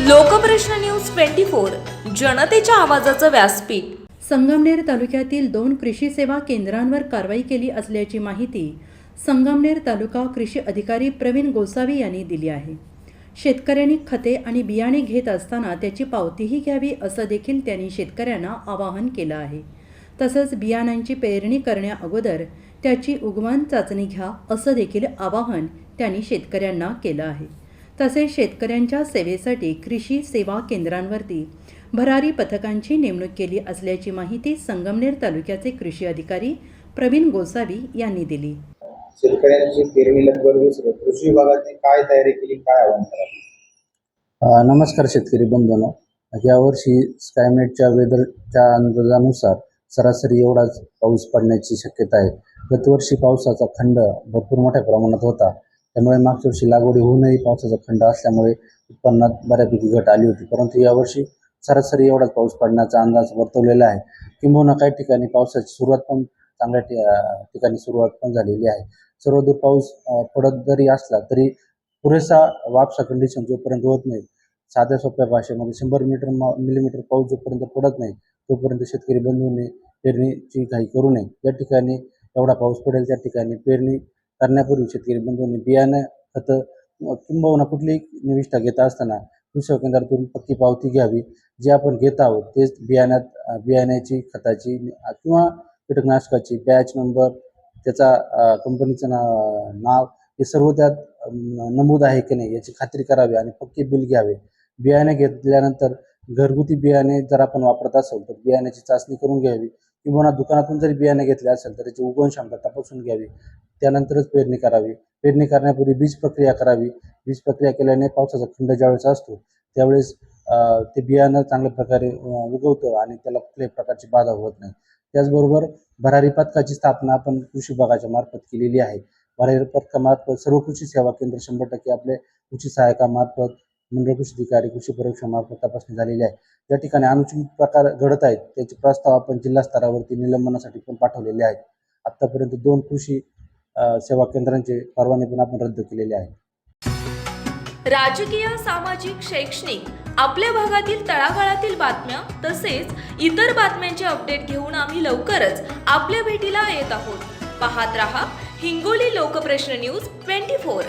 Lokprashna news twenty four जनतेच्या आवाजाचं व्यासपीठ. संगमनेर तालुक्यातील दोन कृषी सेवा केंद्रांवर कारवाई केली असल्याची माहिती संगमनेर तालुका कृषी अधिकारी प्रवीण गोसावी यांनी दिली आहे. शेतकऱ्यांनी खते आणि बियाणे घेत असताना त्याची पावतीही घ्यावी असं देखील त्यांनी शेतकऱ्यांना आवाहन केलं आहे. तसंच बियाणांची पेरणी करण्याअगोदर त्याची उगवण चाचणी घ्या असं देखील आवाहन त्यांनी शेतकऱ्यांना केलं आहे. तसेच शेतकऱ्यांच्या सेवेसाठी कृषी सेवा केंद्रांवरती भरारी पथकांची नेमणूक केली असल्याची माहिती संगमनेर तालुक्याचे कृषी अधिकारी प्रवीण गोसावी यांनी दिली. शेतकऱ्यांची पेरणी कृषी विभागाने काय तयारी केली काय आव्हान करावं? नमस्कार शेतकरी बंधूंनो. यावर्षी स्कायमेटच्या वेदरच्या अंदाजानुसार सरासरी एवढाच पाऊस पडण्याची शक्यता आहे. गतवर्षी पावसाचा खंड भरपूर मोठ्या प्रमाणात होता. त्यामुळे मागच्या वर्षी लागवडी होऊनही पावसाचा खंड असल्यामुळे उत्पन्नात बऱ्यापैकी घट आली होती. परंतु यावर्षी सरासरी एवढाच पाऊस पडण्याचा अंदाज वर्तवलेला आहे. किंबहुना काही ठिकाणी पावसाची सुरुवात पण चांगल्या ठिकाणी सुरुवात पण झालेली आहे. सर्वदूर पाऊस पडत जरी असला तरी पुरेसा वापसा कंडिशन जोपर्यंत होत नाही साध्या सोप्या भाषेमध्ये शंभर मीटर मिलीमीटर पाऊस जोपर्यंत पडत नाही तोपर्यंत शेतकरी बंधूने पेरणीची घाई करू नये. ज्या ठिकाणी एवढा पाऊस पडेल त्या ठिकाणी पेरणी करण्यापूर्वी शेतकरी बंधूंनी बियाणं खतं किंबहुना कुठलीही निविष्ठा घेत असताना कृषी केंद्रातून पक्की पावती घ्यावी. जे आपण घेत आहोत तेच बियाण्यात बियाण्याची खताची किंवा कीटकनाशकाची बॅच नंबर त्याचा कंपनीचं ना नाव हे सर्व त्यात नमूद आहे की नाही याची खात्री करावी आणि पक्के बिल घ्यावे. बियाणे घेतल्यानंतर घरगुती बियाणे जर आपण वापरत असेल तर बियाण्याची चाचणी करून घ्यावी. किंवा दुकानातून जरी बियाणे घेतले असेल तर त्याची उगवण क्षमता तपासून घ्यावी. त्यानंतरच पेरणी करावी. पेरणी करण्यापूर्वी बीज प्रक्रिया करावी. बीज प्रक्रिया केल्याने पावसाचा खंड ज्यावेळेस असतो त्यावेळेस ते बियाणं चांगल्या प्रकारे उगवतं आणि त्याला कुठल्याही प्रकारची बाधा होत नाही. त्याचबरोबर भरारी पथकाची स्थापना आपण कृषी विभागाच्या मार्फत केलेली आहे. भरारी पथकामार्फत सर्व कृषी सेवा केंद्र शंभर टक्के आपले कृषी सहायकामार्फत मंडळ कृषी अधिकारी कृषी परीक्षामार्फत तपासणी झालेली आहे. ज्या ठिकाणी अनुचित प्रकार घडत आहेत त्याचे प्रस्ताव आपण जिल्हा स्तरावरती निलंबनासाठी पण पाठवलेले आहेत. आत्तापर्यंत दोन कृषी सेवा केंद्रांचे परवाने पण आपण रद्द केलेले आहेत. राजकीय सामाजिक शैक्षणिक आपल्या भागातील तळागाळातील बातम्या तसेच इतर बातम्यांचे अपडेट घेऊन आम्ही लवकरच आपल्या भेटीला येत आहोत. पाहत रहा Hingoli Lokprashna news twenty four.